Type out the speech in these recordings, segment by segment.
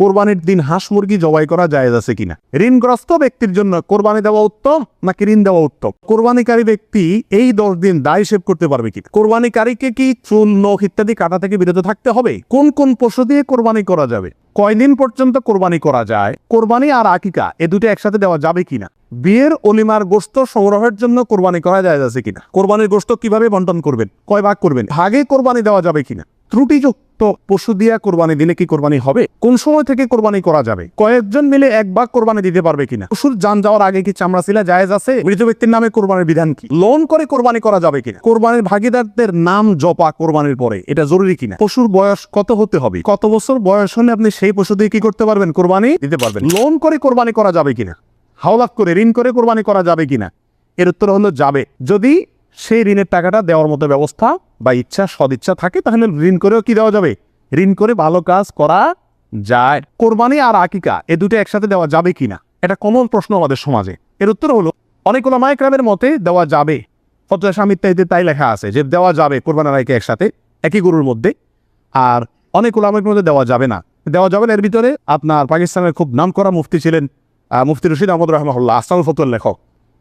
কোরবানির দিন হাঁস মুরগি জবাই করা জায়েজ আছে কিনা? ঋণগ্রস্ত ব্যক্তির জন্য কোরবানি দেওয়া উত্তম নাকি ঋণ দেওয়া উত্তম? কোরবানিকারী ব্যক্তি এই দশ দিন দায় সেভ করতে পারবে কি কোরবানিকারীকে কি চুল নখ ইত্যাদি কাটা থেকে বিরত থাকতে হবে? কোন কোন পশু দিয়ে কোরবানি করা যাবে? কয়দিন পর্যন্ত কোরবানি করা যায়? কোরবানি আর আকিকা, এ দুটো একসাথে দেওয়া যাবে কিনা? বিয়ের অলিমার গোস্ত সংগ্রহের জন্য কোরবানি করা যায় আছে কিনা? কোরবানির গোস্ত কীভাবে বন্টন করবেন? কয় ভাগ করবেন? ভাগে কোরবানি দেওয়া যাবে কিনা? ত্রুটিযুক্ত পশু দিয়া কোরবানি দিলে কি কোরবানি হবে? কোন সময় থেকে কোরবানি করা যাবে? কয়েকজন মিলে এক ভাগ কোরবানি দিতে পারবে কিনা? পশুর যান যাওয়ার আগে কি চামড়া শিলা জায়েজ আছে? মৃত ব্যক্তির নামে কোরবানির বিধান কি? লোন করে কোরবানি করা যাবে কিনা? কোরবানির ভাগিদারদের নাম জপা কোরবানির পরে, এটা জরুরি কিনা? পশুর বয়স কত হতে হবে? কত বছর বয়স হলে আপনি সেই পশু দিয়ে কি করতে পারবেন? কোরবানি দিতে পারবেন। লোন করে কোরবানি করা যাবে কিনা? হাওলাত করে, ঋণ করে কোরবানি করা যাবে কিনা? এর উত্তর হলো যাবে। যদি সেই ঋণের টাকাটা দেওয়ার মতো ব্যবস্থা বা ইচ্ছা, সদিচ্ছা থাকে, তাহলে ঋণ করেও কি দেওয়া যাবে? ঋণ করে ভালো কাজ করা যায়। কোরবানি আর আকিকা, এ দুটো একসাথে দেওয়া যাবে কিনা? এটা কমন প্রশ্ন আমাদের সমাজে। এর উত্তর হলো, অনেক ওলামায়করামের মতে দেওয়া যাবে। ফতোয়া স্বামী ইত্যাদিতে তাই লেখা আছে যে, দেওয়া যাবে কোরবান আর একসাথে, একই গরুর মধ্যে। আর অনেক ওলামের মধ্যে দেওয়া যাবে না। দেওয়া যাবে না, এর ভিতরে আপনার পাকিস্তানের খুব নামকরা মুফতি ছিলেন মুফতি রশিদ আহমদ রহমাহুল্লাহ আসাম ফতুয়ার লেখক।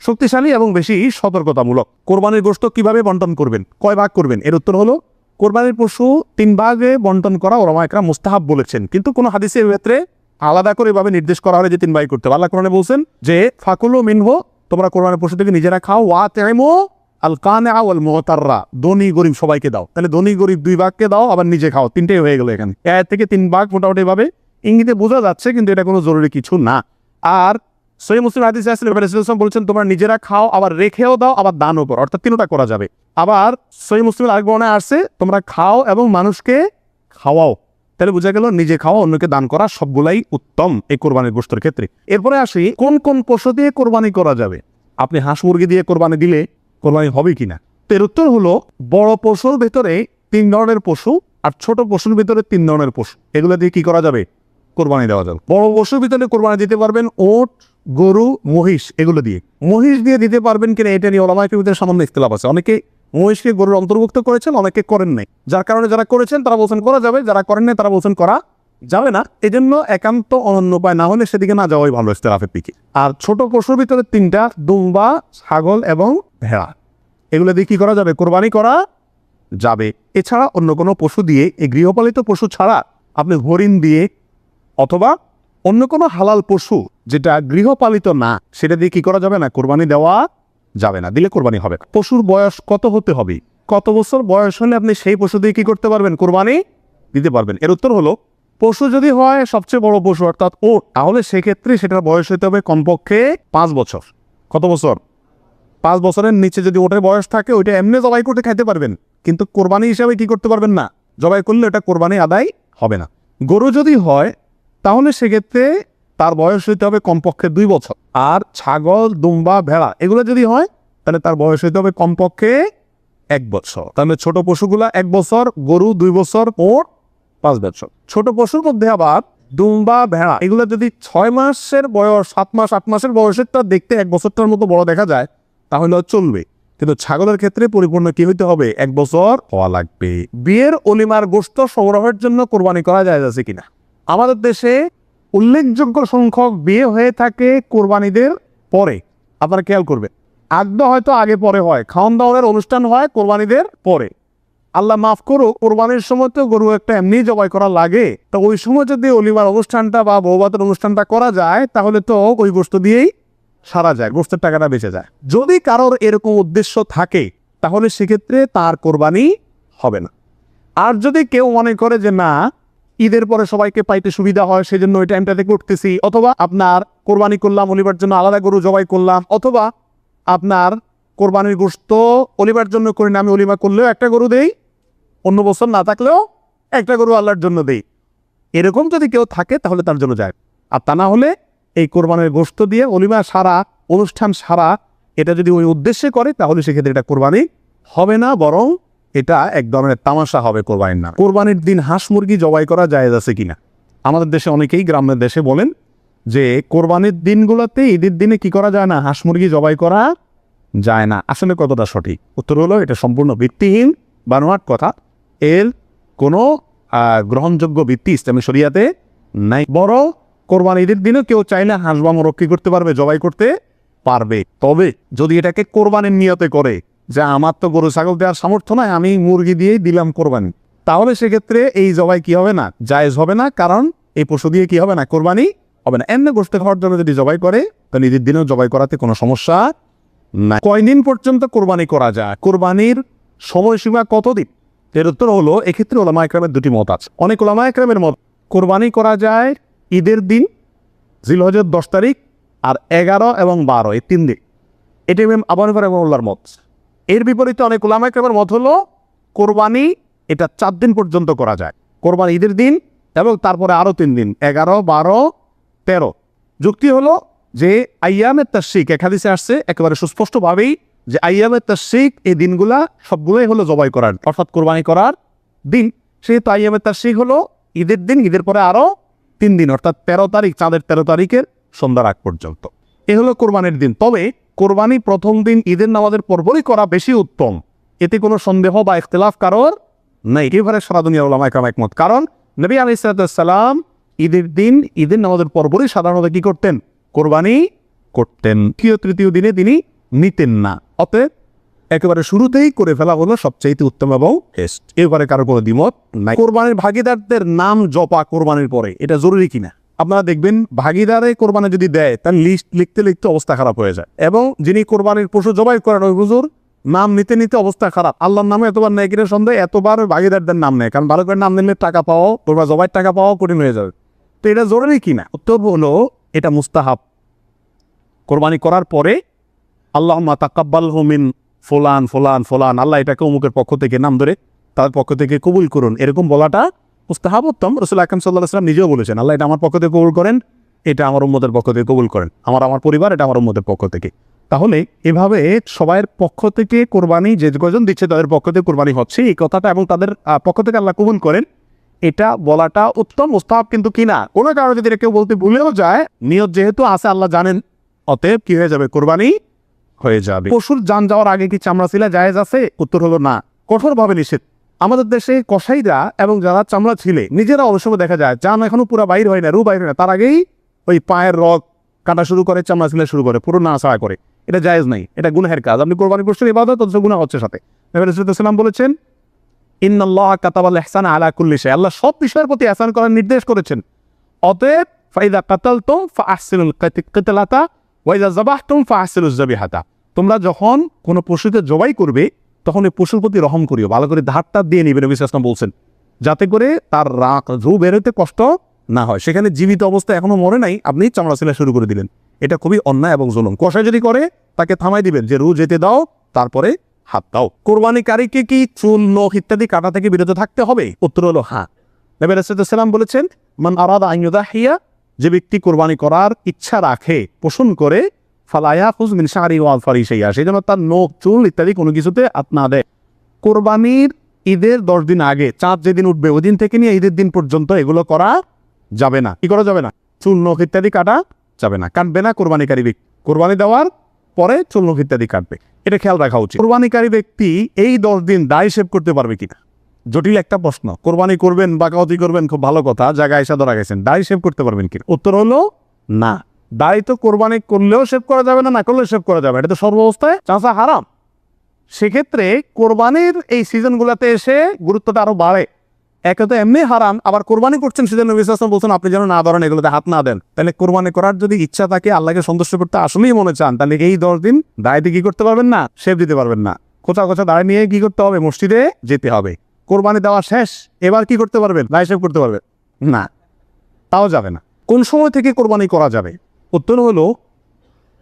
শক্তিশালী এবং বেশি সতর্কতামূলক। কোরবানির গোশত কীভাবে বন্টন করবেন? কয় ভাগ করবেন? এর উত্তর হলো, কোরবানির পশু তিন ভাগে বন্টন করা ওরামা একরা মুস্তাহাব বলেছেন। কিন্তু কোনো হাদিসের ক্ষেত্রে আলাদা করে এভাবে নির্দেশ করা হলে যে তিন ভাগ করতে আল্লাহ কোরআনে বলছেন যে, ফাকুলো মিনহো, তোমরা কোরবানির পশু থেকে নিজেরা খাও। ওয়া তেমো আল কানে আওয়াল মোহতাররা ধনী গরিব সবাইকে দাও। তাহলে ধনী গরিব দুই ভাগকে দাও, আবার নিজে খাও। তিনটেই হয়ে গেল এখানে। এর থেকে তিন ভাগ মোটামুটি ভাবে ইঙ্গিতে বোঝা যাচ্ছে, কিন্তু এটা কোনো জরুরি কিছু না। আর সহি মুসলিম হাদিস আসলে বলছেন, তোমরা নিজেরা খাও, আবার রেখেও দাও, আবার দানও করো। অর্থাৎ তিনটা করা যাবে। আবার সহি মুসলিম আরেক বর্ণায় আসছে, তোমরা খাও এবং মানুষকে খাওয়াও। তাহলে বোঝা গেল, নিজে খাওয়া, অন্যকে দান করা সবগুলাই উত্তম এই কোরবানির গোষ্ঠের ক্ষেত্রে। এরপরে আসি, কোন কোন পশু দিয়ে কোরবানি করা যাবে? আপনি হাঁস মুরগি দিয়ে কোরবানি দিলে কোরবানি হবে কিনা? তো এর উত্তর হলো, বড় পশুর ভেতরে তিন ধরনের পশু আর ছোট পশুর ভিতরে তিন ধরনের পশু। এগুলো দিয়ে কি করা যাবে? কোরবানি দেওয়া যাবে। বড় পশুর ভিতরে কোরবানি দিতে পারবেন ওট গরু, মহিষ, এগুলো দিয়ে। মহিষ দিয়ে দিতে পারবেন কিনা এটা নিয়ে ওলামাইকের ভিতরে সামান্য ইখতলাফ আছে। অনেকে মহিষকে গরুর অন্তর্ভুক্ত করেছেন, অনেকে করেন নাই। যার কারণে যারা করেছেন, তারা বলছেন করা যাবে, যারা করেন নাই, তারা বলছেন করা যাবে না। এজন্য একান্ত অনন্য উপায় না হলে সেদিকে না যাওয়াই ভালো ইস্তেলাফের দিকে। আর ছোট পশুর ভিতরে তিনটা, দুম্বা, ছাগল এবং ভেড়া। এগুলো দিয়ে কি করা যাবে? কোরবানি করা যাবে। এছাড়া অন্য কোনো পশু দিয়ে, এই গৃহপালিত পশু ছাড়া আপনি হরিণ দিয়ে অথবা অন্য কোনো হালাল পশু যেটা গৃহপালিত না, সেটা দিয়ে কি করা যাবে না? কোরবানি দেওয়া যাবে না। দিলে কোরবানি হবে। পশুর বয়স কত হতে হবে? কত বছর বয়স হলে আপনি সেই পশু দিয়ে কি করতে পারবেন? কোরবানি দিতে পারবেন। এর উত্তর হলো, পশু যদি হয় সবচেয়ে বড় পশু, অর্থাৎ ও তাহলে সেক্ষেত্রে সেটার বয়স হতে হবে কমপক্ষে পাঁচ বছর। কত বছর? পাঁচ বছরের নিচে যদি ওটার বয়স থাকে, ওইটা এমনি জবাই করতে খাইতে পারবেন। কিন্তু কোরবানি হিসাবে কি করতে পারবেন না? জবাই করলে ওটা কোরবানি আদায় হবে না। গরু যদি হয় তাহলে সেক্ষেত্রে তার বয়স হইতে হবে কমপক্ষে দুই বছর। আর ছাগল, দুম্বা, ভেড়া, এগুলো যদি হয়, তাহলে তার বয়স হইতে হবে কমপক্ষে এক বছর। তাহলে ছোট পশুগুলা এক বছর, গরু দুই বছর ওর পাঁচ বছর। ছোট পশুর মধ্যে আবার দুম্বা, ভেড়া, এগুলো যদি ছয় মাসের বয়স, সাত মাস, আট মাসের বয়সেরটা দেখতে এক বছরটার মতো বড় দেখা যায়, তাহলে চলবে। কিন্তু ছাগলের ক্ষেত্রে পরিপূর্ণ কি হইতে হবে? এক বছর হওয়া লাগবে। বিয়ের অলিমার গোস্ত সংগ্রহের জন্য কোরবানি করা যায় আছে কিনা? আমাদের দেশে উল্লেখযোগ্য সংখ্যক বিয়ে হয়ে থাকে কোরবানিদের পরে। আপনারা খেয়াল করবেন। আগদ হয়তো আগে পরে হয় খাওয়ান দাওয়ানের অনুষ্ঠান হয় কোরবানিদের পরে। আল্লাহ মাফ করো কোরবানির সময় তো গরু একটা এমনি জবাই করা লাগে। তো ওই সময় যদি অলিমার অনুষ্ঠানটা বা বৌবাতের অনুষ্ঠানটা করা যায়, তাহলে তো ওই গোস্ত দিয়েই সারা যায়, গোস্তের টাকাটা বেঁচে যায়। যদি কারোর এরকম উদ্দেশ্য থাকে, তাহলে সেক্ষেত্রে তার কোরবানি হবে না। আর যদি কেউ মনে করে যে না ঈদের পরে সবাইকে পাইতে সুবিধা হয়, সেজন্য ওই টাইমটাতে করতেছি। অথবা আপনার কোরবানি করলাম, অলিবার জন্য আলাদা গরু জবাই করলাম, অথবা আপনার কোরবানির গোস্ত অলিবার জন্য করি না, আমি অলিমা করলেও একটা গরু দেই, অন্য বছর না থাকলেও একটা গরু আল্লাহর জন্য দেই। এরকম যদি কেউ থাকে, তাহলে তার জন্য যায়। আর তা না হলে এই কোরবানির গোস্ত দিয়ে অলিমা সারা, অনুষ্ঠান সারা, এটা যদি ওই উদ্দেশ্যে করে, তাহলে সেক্ষেত্রে এটা কোরবানি হবে না, বরং এটা এক ধরনের তামাশা হবে কোরবানির নাম। কোরবানির দিন হাঁস মুরগি জবাই করা জায়েজ আছে কিনা? আমাদের দেশে অনেকেই গ্রামের দেশে বলেন যে, কোরবানির দিনগুলোতে ঈদের দিনে কি করা যায় না? হাঁস মুরগি জবাই করা যায় না। আসলে কতটা সঠিক? উত্তর হলো, এটা সম্পূর্ণ ভিত্তিহীন, বানোয়াট কথা। এর কোনো গ্রহণযোগ্য ভিত্তি ইসলামী শরিয়াতে নাই। বড় কোরবান ঈদের দিনেও কেউ চাইলে হাঁস কি করতে পারবে, জবাই করতে পারবে। তবে যদি এটাকে কোরবানির নিয়তে করে যে আমার তো গরু, ছাগল দেওয়ার সামর্থ্য নয় আমি মুরগি দিয়েই দিলাম কোরবানি। তাহলে সেক্ষেত্রে এই জবাই কি হবে না? জায়েজ হবে না, কারণ এই পশু দিয়ে কি হবে না? কোরবানি হবে না। এমনি গোষ্ঠী খাওয়ার জন্য যদি জবাই করে তাহলে ঈদের দিনেও জবাই করাতে কোনো সমস্যা না কয়দিন পর্যন্ত কোরবানি করা যায়? কোরবানির সময়সীমা কতদিন? এর উত্তর হলো, এক্ষেত্রে ওলামা একরামের দুটি মত আছে। অনেক ওলামা একরামের মত, কোরবানি করা যায় ঈদের দিন জিল জিলহজের দশ তারিখ আর এগারো এবং বারো, এই তিন দিন। এটি আবার আবু হানিফা মত। এর বিপরীতে অনেক ওলামা একরামের মত হলো, কোরবানি এটা চার দিন পর্যন্ত করা যায়। কোরবানি ঈদের দিন এবং তারপরে আরও তিন দিন, এগারো, বারো, তেরো। যুক্তি হলো যে আইয়ামের তাশিক এক হাদিসে আসছে, একেবারে সুস্পষ্টভাবেই যে আইয়ামের তাশিক এই দিনগুলা সবগুলোই হলো জবাই করার, অর্থাৎ কোরবানি করার দিন। সেহেতু আইয়ামের তাশিক হলো ঈদের দিন, ঈদের পরে আরও তিন দিন, অর্থাৎ তেরো তারিখ, চাঁদের তেরো তারিখের সন্ধ্যার আগ পর্যন্ত। এ হলো কোরবানির দিন। তবে কোরবানি প্রথম দিন ঈদের নামাজের পরপরই করা বেশি উত্তম। এতে কোনো সন্দেহ বা ইখতলাফ কারোর নেই। এবারে সারা দুনিয়ার ওলামা একমত। কারণ নবী আলি সালাম ঈদের দিন, ঈদের নামাজের পরপরই সাধারণত কি করতেন? কোরবানি করতেন। তৃতীয় তৃতীয় দিনে তিনি নিতেন না। অতএব একেবারে শুরুতেই করে ফেলা হলো সবচাইতে উত্তম এবং বেস্ট এবারে কারও কোনো দ্বিমত নাই। কোরবানির ভাগিদারদের নাম জপা কোরবানির পরে, এটা জরুরি কিনা? আপনারা দেখবেন ভাগিদারে কোরবানি যদি দেয়, তার লিস্ট লিখতে লিখতে অবস্থা খারাপ হয়ে যায়। এবং যিনি কোরবানির পশু জবাই করেন, ওই হুজুর নাম নিতে নিতে অবস্থা খারাপ। আল্লাহর নামে এতবার নেয় কিনা সন্দেহ, এতবার ভাগিদারদের নাম নেয় কারণ ভালো করে নাম নিলে টাকা পাওয়া কোরবা জবাই টাকা পাওয়া কঠিন হয়ে যাবে। তো এটা জরুরি কিনা উত্তর হলো, এটা মুস্তাহাব। কোরবানি করার পরে আল্লাহ তাকাব্বাল হুমিন ফোলান ফোলান ফোলান। আল্লাহ এটাকে অমুকের পক্ষ থেকে নাম ধরে তার পক্ষ থেকে কবুল করুন। এরকম বলাটা মুস্তাহাব উত্তম, রসুল আকরম সাল্লাহ আসলাম নিজেও বলেছেন, আল্লাহ এটা আমার পক্ষ থেকে কবুল করেন, এটা আমার উম্মতের পক্ষ থেকে কবুল করেন। আমার আমার পরিবার, এটা আমার উম্মতের পক্ষ থেকে। তাহলে এভাবে সবাইয়ের পক্ষ থেকে কোরবানি, যে কজন দিচ্ছে তাদের পক্ষ থেকে কোরবানি হচ্ছে, এই কথাটা এবং তাদের পক্ষ থেকে আল্লাহ কবুল করেন, এটা বলাটা উত্তম, মুস্তাহাব কিন্তু কিনা কোনো কারণে যদি কেউ বলতে ভুলেও যায়, নিয়ত যেহেতু আছে, আল্লাহ জানেন, অতএব কি হয়ে যাবে? কোরবানি হয়ে যাবে। পশুর যান যাওয়ার আগে কি চামড়া ছিলা জায়েজ আছে? উত্তর হলো না। কঠোরভাবে নিষেধ। আমাদের দেশে কসাইরা এবং যারা চামড়া ছিলে, নিজেরা সময় দেখা যায় যান এখনও পুরো বাইর হয় না, রু বাইর হয় না। তার আগেই ওই পায়ের রগ কাটা শুরু করে, চামড়া ছিলে শুরু করে, পুরো না ছাড়া করে। এটা জায়েজ নাই, এটা গুনাহের কাজ। আপনি কোরবানি করছেন ইবাদত, অথচ গুনাহ হচ্ছে সাথে। নবী রাসূলুল্লাহ সাল্লাম বলেছেন, ইন্নাল্লাহ কাতাবাল ইহসান আলা কুল্লি শাই আল্লাহ সব বিষয়ের প্রতি ইহসান করার নির্দেশ করেছেন। অতএব, ফাইদা কাতালতুম ফাআহসিনুল কিতালাতা ওয়াইদা যাবাহতুম ফাআহসিনুজ যাবিহাতা। তোমরা যখন কোনো পশুকে জবাই করবে তখন এই পশুর প্রতি রহম করিও, ভালো করে ধারটা দিয়ে নিবে নবী সাল্লাল্লাহু বলছেন। যাতে করে তার রাগ রু বেরোতে কষ্ট না হয়। সেখানে জীবিত অবস্থা এখনও মরে নাই, আপনি চামড়া ছিলা শুরু করে দিলেন। এটা খুবই অন্যায় এবং জুলুম। কষাই যদি করে, তাকে থামাই দিবেন। যে রু যেতে দাও, তারপরে হাত দাও। কোরবানিকারীকে কি চুল, নখ ইত্যাদি কাটা থেকে বিরত থাকতে হবে? উত্তর হলো হ্যাঁ। নবী রাসূলুল্লাহ বলেছেন, মান আরাদা আন ইউদাহিয়া যে ব্যক্তি কোরবানি করার ইচ্ছা রাখে, পোষণ করে ফালায়া খুজ মিন শাহরি ওয়াল ফারিশাইয়া সেই জন্য তার নখ, চুল ইত্যাদি কোনো কিছুতে হাত না দেয়। কোরবানির ঈদের দশ দিন আগে, চাঁদ যেদিন উঠবে, ওই দিন থেকে নিয়ে ঈদের দিন পর্যন্ত এগুলো করা যাবে না। কি করা যাবে না? চুল, নখ ইত্যাদি কাটা যাবে না। কাটবে না কোরবানিকারী ব্যক্তি। কোরবানি দেওয়ার পরে চুল, নখ ইত্যাদি কাটবে। এটা খেয়াল রাখা উচিত। কোরবানিকারী ব্যক্তি এই দশ দিন দায় সেভ করতে পারবে কিনা? জটিল একটা প্রশ্ন। কোরবানি করবেন বাকাওয়াতি করবেন, খুব ভালো কথা। জায়গায় এসে ধরা গেছেন। দায় সেভ করতে পারবেন কি উত্তর হলো না। দায় তো কোরবানি করলেও সেভ করা যাবে না না করলেও সেভ করা যাবে এটা তো সর্বাবস্থায় চাষা হারাম। সেক্ষেত্রে কোরবানির এই সিজনগুলোতে এসে গুরুত্বটা আরও বাড়ে। একে তো এমনি হারাম, আবার কোরবানি করছেন সেজন্য বিশ্বাস বলছেন, আপনি যেন না ধরেন, এগুলোতে হাত না দেন। তাহলে কোরবানি করার যদি ইচ্ছা থাকে, আল্লাহকে সন্তুষ্ট করতে আসলেই মনে চান, তাহলে এই দশ দিন দায়তে কি করতে পারবেন না সেভ দিতে পারবেন না। কোথাও কোথাও দাঁড়িয়ে নিয়ে কি করতে হবে? মসজিদে যেতে হবে। কোরবানি দেওয়া শেষ, এবার কি করতে পারবেন? দায় সেভ করতে পারবেন? না, তাও যাবে না। কোন সময় থেকে কোরবানি করা যাবে? উত্তর হলো,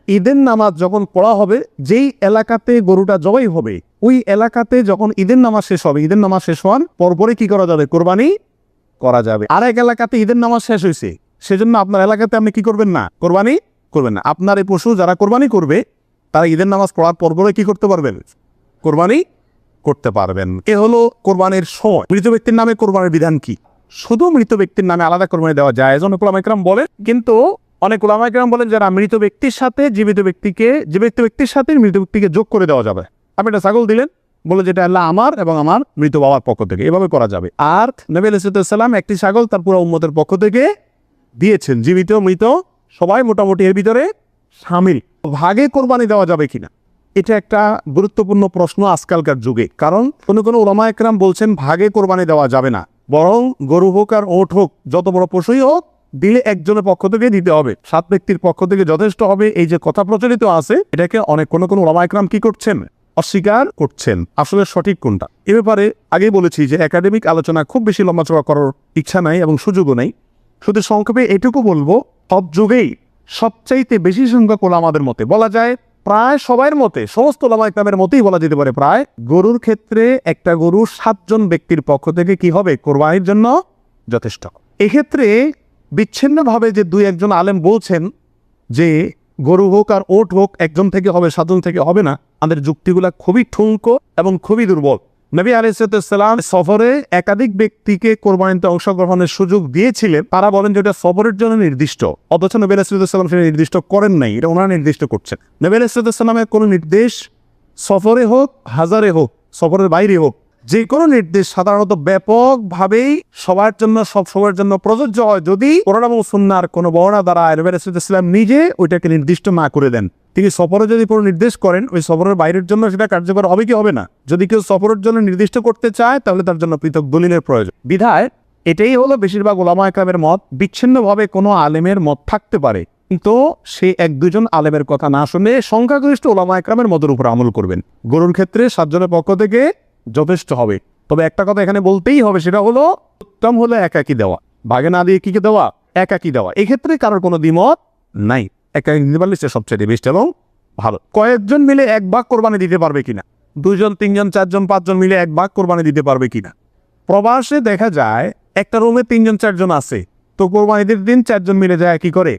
ঈদের নামাজ যখন পড়া হবে, যেই এলাকাতে গরুটা জবাই হবে, ওই এলাকাতে যখন ঈদের নামাজ শেষ হবে, ঈদের নামাজ শেষ হওয়ার পরপরে কি করা যাবে? কোরবানি করা যাবে। আর এক এলাকাতে ঈদের নামাজ শেষ হয়েছে, সেজন্য আপনার এলাকাতে আপনি কি করবেন না? কোরবানি করবেন না। আপনার এই পশু যারা কোরবানি করবে, তারা ঈদের নামাজ পড়ার পরপরে কি করতে পারবেন? কোরবানি করতে পারবেন। এ হলো কোরবানির সময়। মৃত ব্যক্তির নামে কোরবানির বিধান কি? শুধু মৃত ব্যক্তির নামে আলাদা কোরবানি দেওয়া যায় অনেক ওলামাইকরাম বলেন, কিন্তু অনেক ওলামাইকরাম বলেন যারা মৃত ব্যক্তির সাথে জীবিত ব্যক্তিকে জীবিত ব্যক্তির সাথে মৃত ব্যক্তিকে যোগ করে দেওয়া যাবে। আপনি একটা ছাগল দিলেন বলে যেটা আল্লাহ আমার এবং আমার মৃত বাবার পক্ষ থেকে। এভাবে করা যাবে। আর নবী আলাইসাল্লাম একটি ছাগল তার পুরো উম্মতের পক্ষ থেকে দিয়েছেন। জীবিত, মৃত, সবাই মোটামুটি এর ভিতরে সামিল। ভাগে কোরবানি দেওয়া যাবে কিনা? এটা একটা গুরুত্বপূর্ণ প্রশ্ন আজকালকার যুগে। কারণ কোনো কোনো ওলামা একরাম বলছেন, ভাগে কোরবানি দেওয়া যাবে না। বরং গরু হোক আর ওট হোক, যত বড় পশুই হোক দিলে একজনের পক্ষ থেকে দিতে হবে। সাত ব্যক্তির পক্ষ থেকে যথেষ্ট হবে। এই যে কথা প্রচলিত আছে, এটাকে অনেক কোনো কোনো ওলামা একরাম কি করছেন? অস্বীকার করছেন। আসলে সঠিক কোনটা? এ ব্যাপারে আগেই বলেছি যে একাডেমিক আলোচনা খুব বেশি লম্বাচড়া করার ইচ্ছা নাই এবং সুযোগও নেই। শুধু সংক্ষেপে এটুকু বলব, সব যুগেই সবচাইতে বেশি সংখ্যক ওলামাদের মতে বলা যায়, প্রায় সবার মতে, সমস্ত ওলামা ইকরামের মতেই বলা যেতে পারে প্রায়, গরুর ক্ষেত্রে একটা গরু সাতজন ব্যক্তির পক্ষ থেকে কি হবে? কোরবানির জন্য যথেষ্ট। এক্ষেত্রে বিচ্ছিন্নভাবে যে দুই একজন আলেম বলছেন যে গরু হোক আর ওট হোক একজন থেকে হবে, সাতজন থেকে হবে না আমাদের যুক্তিগুলা খুবই ঠুনকো এবং খুবই দুর্বল। নবী আলাইসালাম সফরে একাধিক ব্যক্তিকে কোরবানিতে অংশগ্রহণের সুযোগ দিয়েছিলেন। তারা বলেন যে এটা সফরের জন্য নির্দিষ্ট, অথচ নবী আলাইসালাম সেটা নির্দিষ্ট করেন নাই, এটা ওনারা নির্দিষ্ট করছেন। নবী আলাইসালামের কোনো নির্দেশ সফরে হোক, হাজারে হোক, সফরের বাইরে হোক যে কোনো নির্দেশ সাধারণত ব্যাপকভাবেই সবার জন্য, সব সময়ের জন্য প্রযোজ্য হয় যদি কোরআন এবং সুন্নার কোনো বর্ণা দ্বারা ইসলাম নিজে ওইটাকে নির্দিষ্ট না করে দেন। তিনি সফরে যদি কোনো নির্দেশ করেন, ওই সফরের বাইরের জন্য সেটা কার্যকর হবে কি হবে না? যদি কেউ সফরের জন্য নির্দিষ্ট করতে চায়, তাহলে তার জন্য পৃথক দলিলের প্রয়োজন। বিধায় এটাই হলো বেশিরভাগ ওলামা একরামের মত, বিচ্ছিন্নভাবে কোনো আলেমের মত থাকতে পারে। কিন্তু সে এক দুজন আলেমের কথা না শুনে সংখ্যাগরিষ্ঠ ওলামা একরামের মতের উপর আমল করবেন। গরুর ক্ষেত্রে সাতজনের পক্ষ থেকে যথেষ্ট হবে। তবে একটা কথা এখানে বলতেই হবে, সেটা হলো, উত্তম হলো একাকি দেওয়া। ভাগে না দিয়ে কি দেওয়া? একাকি দেওয়া। এক্ষেত্রে কারোর কোনো দ্বিমত নাই। একাকি দিতে পারলে সে সবচেয়ে বেস্ট এবং ভালো। কয়েকজন মিলে এক ভাগ কোরবানি দিতে পারবে কিনা? দুজন তিনজন, চারজন, পাঁচজন মিলে এক ভাগ কোরবানি দিতে পারবে কিনা? প্রবাসে দেখা যায়, একটা রুমে তিনজন, চারজন আছে। তো কোরবানিদের দিন চারজন মিলে যায় কি করে?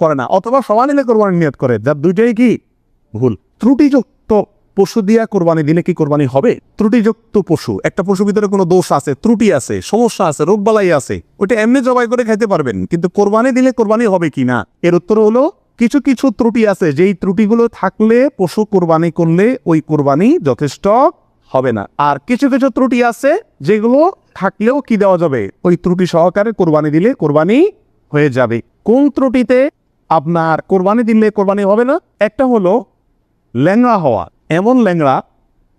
করে না, অথবা সবাই মিলে কোরবানির নিয়ত করে, যার দুইটাই কি ভুল? ত্রুটিযুক্ত পশু দিয়া কোরবানি দিলে কি কোরবানি হবে? ত্রুটিযুক্ত পশু, একটা পশুর ভিতরে কোনো দোষ আছে, ত্রুটি আছে, সমস্যা আছে, রোগবালাই আছে ওটা এমনি জবাই করে খাইতে পারবেন, কিন্তু কোরবানি দিলে কোরবানি হবে কি না? এর উত্তর হলো, কিছু কিছু ত্রুটি আছে, যেই ত্রুটিগুলো থাকলে পশু কোরবানি করলে ওই কোরবানি যথেষ্ট হবে না। আর কিছু কিছু ত্রুটি আছে, যেগুলো থাকলেও কি দেওয়া যাবে? ওই ত্রুটি সহকারে কোরবানি দিলে কোরবানি হয়ে যাবে। কোন ত্রুটিতে আপনার কোরবানি দিলে কোরবানি হবে না। একটা হলো ল্যাংড়া হওয়া। এমন ল্যাংড়া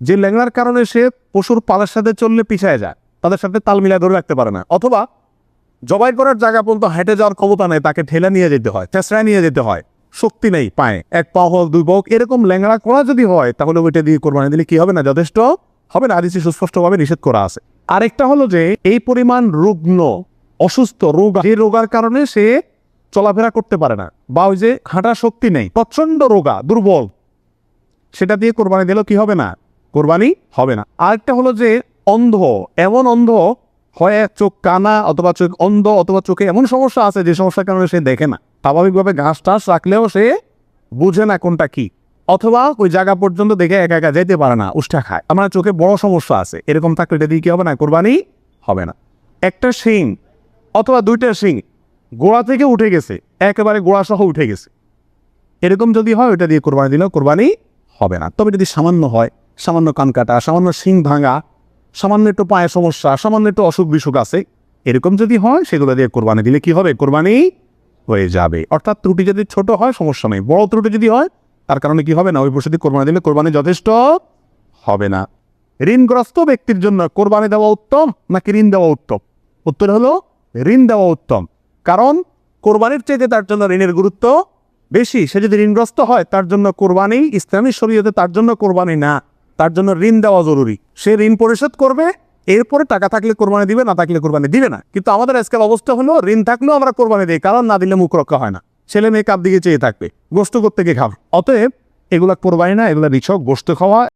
যে ল্যাংড়ার কারণে সে পশুর পালের সাথে চললে পিছায় যায়। তাদের সাথে তাল মিলায় ধরে রাখতে পারে না। অথবা জবাই করার জায়গা পর্যন্ত হেঁটে যাওয়ার ক্ষমতা নেই, তাকে ঠেলে নিয়ে যেতে হয় চেঁচড়ায় নিয়ে যেতে হয়। শক্তি নেই পায়ে। এক পা হোক দুই পা হোক, এরকম ল্যাংড়া করা যদি হয়, তাহলে ওইটা দিয়ে কোরবানি দিলে কি হবে না? যথেষ্ট হবে না? আদিসি সুস্পষ্টভাবে নিষেধ করা আছে। আরেকটা হলো যে, এই পরিমাণ রুগ্ন, অসুস্থ রোগ, যে রোগার কারণে সে চলাফেরা করতে পারে না। বা ওই যে হাঁটা শক্তি নেই প্রচণ্ড রোগা, দুর্বল। সেটা দিয়ে কোরবানি দিলেও কি হবে না? কোরবানি হবে না। আরেকটা হলো যে অন্ধ, এমন অন্ধ হয় চোখ কানা অথবা চোখ অন্ধ অথবা চোখে এমন সমস্যা আছে যে সমস্যার কারণে সে দেখে না। স্বাভাবিকভাবে ঘাস টাস রাখলেও সে বুঝে না কোনটা কি। অথবা ওই জায়গা পর্যন্ত দেখে একা একা যেতে পারে না, উষ্ঠা খায়। আমার চোখে বড় সমস্যা আছে। এরকম থাকলে এটা দিয়ে কি হবে না? কোরবানি হবে না। একটা শিং অথবা দুইটা শিং গোড়া থেকে উঠে গেছে, একেবারে গোড়া সহ উঠে গেছে। এরকম যদি হয় ওটা দিয়ে কোরবানি দিলেও কোরবানি হবে না। তবে যদি সামান্য হয়, সামান্য কান কাটা, সামান্য শিং ভাঙা, সামান্য একটু পায়ে সমস্যা, সামান্য একটু অসুখ বিসুখ আছে, এরকম যদি হয়, সেগুলো দিয়ে কোরবানি দিলে কি হবে? কোরবানি হয়ে যাবে। অর্থাৎ ত্রুটি যদি ছোট হয়, সমস্যা নেই। বড় ত্রুটি যদি হয়, তার কারণে কি হবে না? ওই পশু দিয়ে কোরবানি দিলে কোরবানি যথেষ্ট হবে না। ঋণগ্রস্ত ব্যক্তির জন্য কোরবানি দেওয়া উত্তম নাকি ঋণ দেওয়া উত্তম? উত্তর হলো, ঋণ দেওয়া উত্তম। কারণ কোরবানির চাইতে তার জন্য ঋণের গুরুত্ব বেশি। সে যদি ঋণগ্রস্ত হয়, তার জন্য কোরবানি, ইসলামী শরীয়তে তার জন্য কোরবানি না। তার জন্য ঋণ দেওয়া জরুরি। সে ঋণ পরিশোধ করবে, এরপরে টাকা থাকলে কোরবানি দিবে, না থাকলে কোরবানি দিবে না। কিন্তু আমাদের আজকাল অবস্থা হলো, ঋণ থাকলেও আমরা কোরবানি দিই, কারণ না দিলে মুখ রক্ষা হয় না। ছেলে মেয়ে কাপ দিকে চেয়ে থাকবে, গোস্ত করতে গিয়ে খাবে। অতএব এগুলা কোরবানি না, এগুলা রিছক গোস্ত খাওয়া।